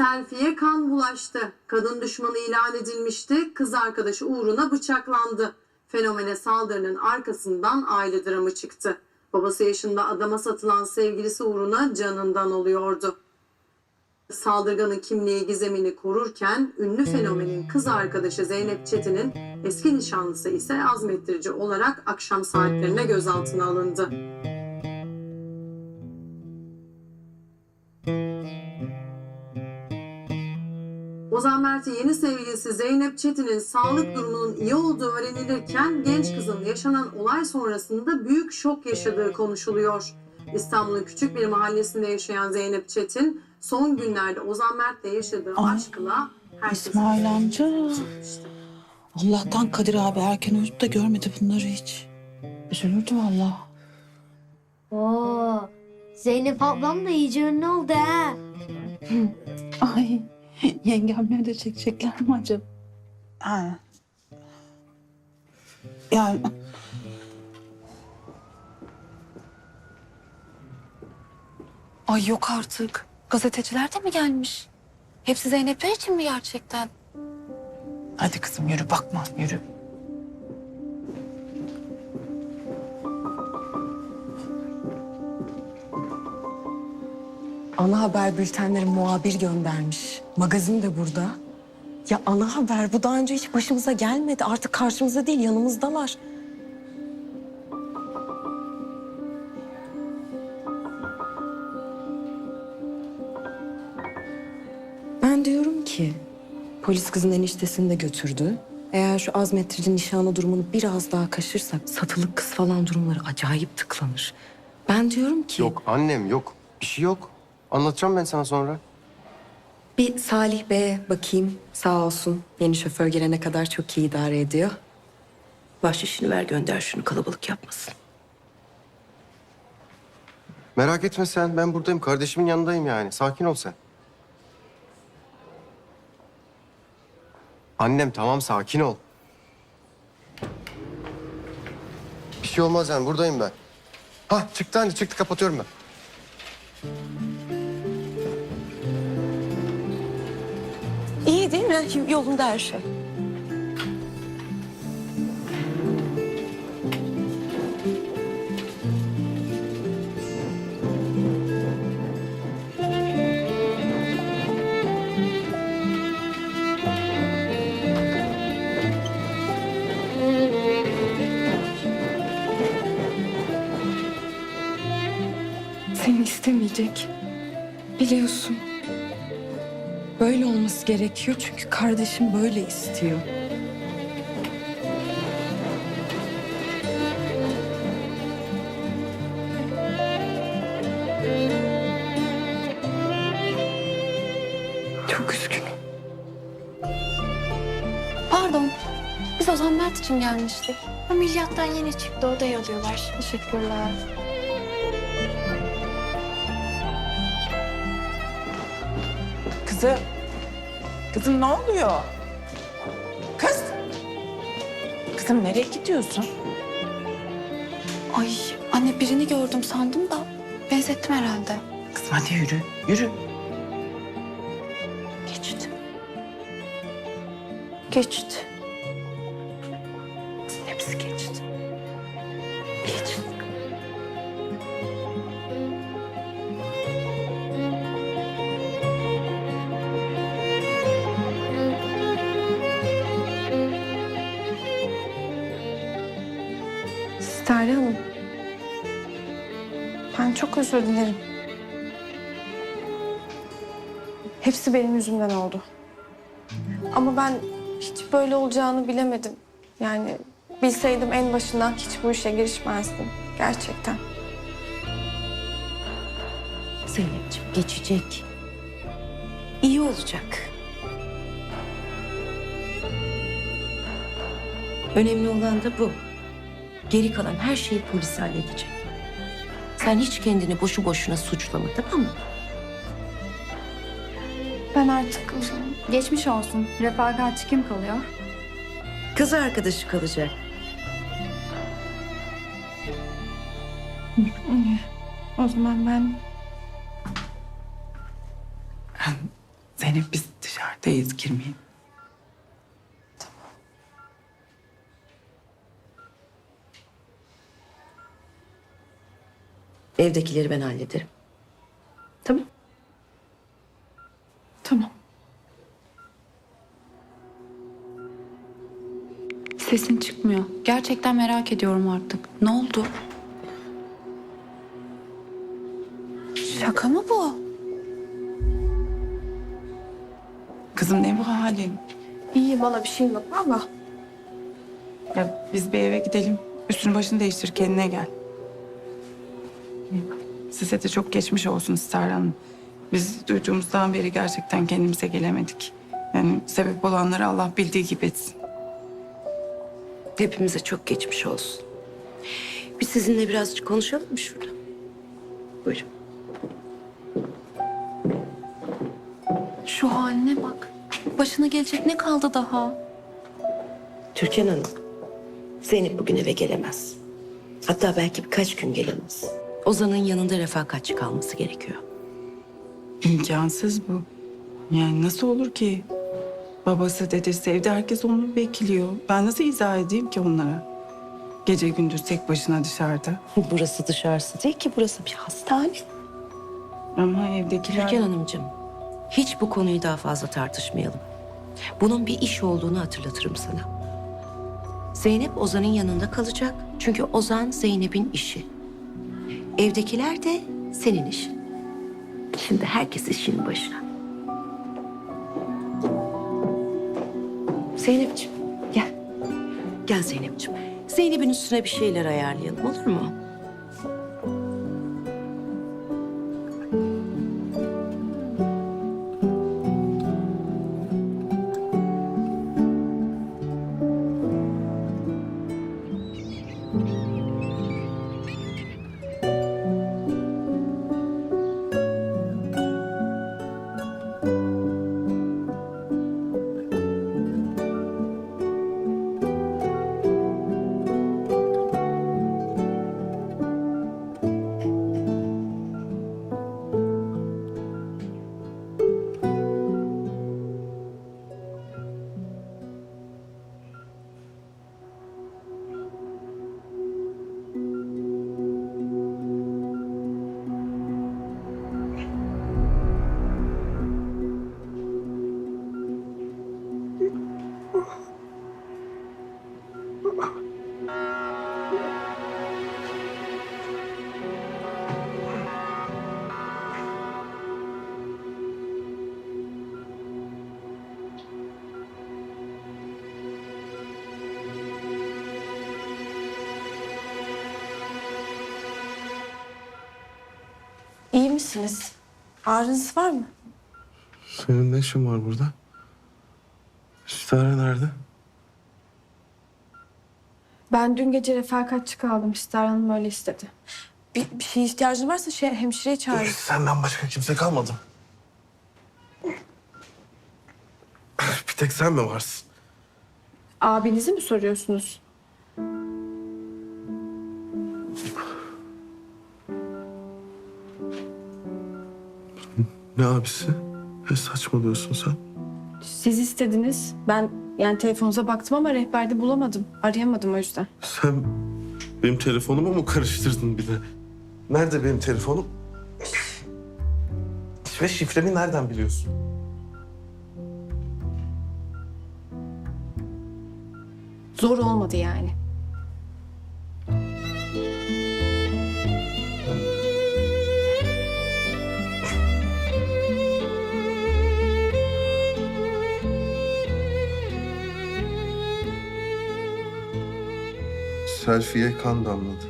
Selfie'ye kan bulaştı. Kadın düşmanı ilan edilmişti. Kız arkadaşı uğruna bıçaklandı. Fenomene saldırının arkasından aile dramı çıktı. Babası yaşında adama satılan sevgilisi uğruna canından oluyordu. Saldırganın kimliği gizemini korurken ünlü fenomenin kız arkadaşı Zeynep Çetin'in eski nişanlısı ise azmettirici olarak akşam saatlerine gözaltına alındı. Ozan Mert'in yeni sevgilisi Zeynep Çetin'in sağlık durumunun iyi olduğu öğrenilirken genç kızın yaşanan olay sonrasında büyük şok yaşadığı konuşuluyor. İstanbul'un küçük bir mahallesinde yaşayan Zeynep Çetin son günlerde Ozan Mert'le yaşadığı Ay, aşkla herkesi İsmail amca. Allah'tan Kadir abi erken uyudu da görmedi bunları hiç. Üzülürdü vallahi. Oo, Zeynep ablam da iyice ünlü oldu ha. Ay yengemler de çekecekler mi acaba? Ha. Yani Ay yok artık. Gazeteciler de mi gelmiş? Hepsi Zeynepler için mi gerçekten? hadi kızım yürü bakma yürü. Ana haber bültenleri muhabir göndermiş. Magazin de burada. Ya ana haber bu daha önce hiç başımıza gelmedi. Artık karşımızda değil yanımızdalar. Ben diyorum ki polis kızın eniştesini de götürdü. Eğer şu azmettirici nişanı durumunu biraz daha kaşırsak satılık kız falan durumları acayip tıklanır. Ben diyorum ki... Yok annem yok. Bir şey yok. Anlatacağım ben sana sonra. Bir Salih Bey'e bakayım. Sağ olsun. Yeni şoför gelene kadar çok iyi idare ediyor. Bahşişini ver gönder şunu kalabalık yapmasın. Merak etme sen. Ben buradayım. Kardeşimin yanındayım yani. Sakin ol sen. Annem tamam sakin ol. Bir şey olmaz yani. Buradayım ben. Ha çıktı anne çıktı kapatıyorum ben. Mi? Yolunda her şey. Seni istemeyecek. Biliyorsun. Böyle olması gerekiyor çünkü kardeşim böyle istiyor. Çok üzgünüm. Pardon. Biz Ozan Mert için gelmiştik. Ameliyattan yeni çıktı odaya alıyorlar. Teşekkürler. Kızım. Kızım ne oluyor? Kız. Kızım nereye gidiyorsun? Ay anne birini gördüm sandım da benzettim herhalde. Kızım hadi yürü yürü. Geçti. Geçti. Sterli Hanım. Ben çok özür dilerim. Hepsi benim yüzümden oldu. Ama ben hiç böyle olacağını bilemedim. Yani bilseydim en başından hiç bu işe girişmezdim. Gerçekten. Zeynep'ciğim geçecek. İyi olacak. Önemli olan da bu. Geri kalan her şeyi polis halledecek. Sen hiç kendini boşu boşuna suçlama tamam mı? Ben artık Geçmiş olsun. Refakatçi kim kalıyor? Kız arkadaşı kalacak. o zaman ben Zeynep biz dışarıdayız girmeyin. Evdekileri ben hallederim. Tamam. Tamam. Sesin çıkmıyor. Gerçekten merak ediyorum artık. Ne oldu? Şaka mı bu? Kızım ne bu halin? İyi bana bir şey yok ama. Ya biz bir eve gidelim. Üstünü başını değiştir kendine gel. Size de çok geçmiş olsun Star Hanım. Biz duyduğumuzdan beri gerçekten kendimize gelemedik. Yani sebep olanları Allah bildiği gibi etsin. Hepimize çok geçmiş olsun. Biz sizinle birazcık konuşalım mı şurada? Buyurun. Şu haline bak. Başına gelecek ne kaldı daha? Türkan Hanım, Zeynep bugün eve gelemez. Hatta belki birkaç gün gelemez. Ozan'ın yanında refakatçi kalması gerekiyor. İmkansız bu. Yani nasıl olur ki? Babası, dedesi, evde herkes onu bekliyor. Ben nasıl izah edeyim ki onlara? Gece gündüz tek başına dışarıda. Burası dışarısı değil ki, burası bir hastane. Ama evdekiler... Türkan Hanımcığım, hiç bu konuyu daha fazla tartışmayalım. Bunun bir iş olduğunu hatırlatırım sana. Zeynep Ozan'ın yanında kalacak. Çünkü Ozan Zeynep'in işi. Evdekiler de senin işin. Şimdi herkes işinin başına. Zeynep'ciğim gel. Gel Zeynep'ciğim. Zeynep'in üstüne bir şeyler ayarlayalım olur mu? Misiniz? Ağrınız var mı? Senin ne işin var burada? Stare nerede? Ben dün gece refakatçi kaldım. Star Hanım öyle istedi. Bir, bir şey ihtiyacın varsa şey, hemşireyi çağır. Senden başka kimse kalmadı. Bir tek sen mi varsın? Abinizi mi soruyorsunuz? Ne abisi? Ne saçmalıyorsun sen? Siz istediniz. Ben yani telefonunuza baktım ama rehberde bulamadım. Arayamadım o yüzden. Sen benim telefonumu mu karıştırdın bir de? Nerede benim telefonum? Ve şifremi nereden biliyorsun? Zor olmadı yani. Selfie'ye kan damladı.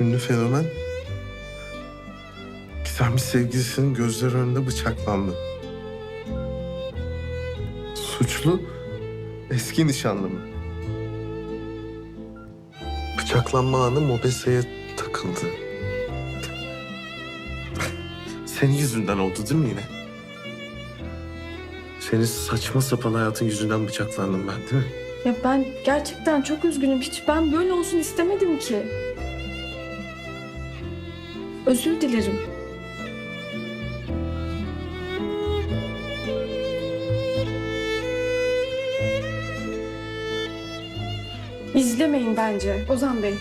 Ünlü fenomen gizemli sevgilisinin gözleri önünde bıçaklandı. Suçlu eski nişanlı mı? Bıçaklanma anı mobeseye takıldı. Senin yüzünden oldu değil mi yine? Senin saçma sapan hayatın yüzünden bıçaklandım ben değil mi? Ya ben gerçekten çok üzgünüm. Hiç ben böyle olsun istemedim ki. Özür dilerim. İzlemeyin bence Ozan Bey.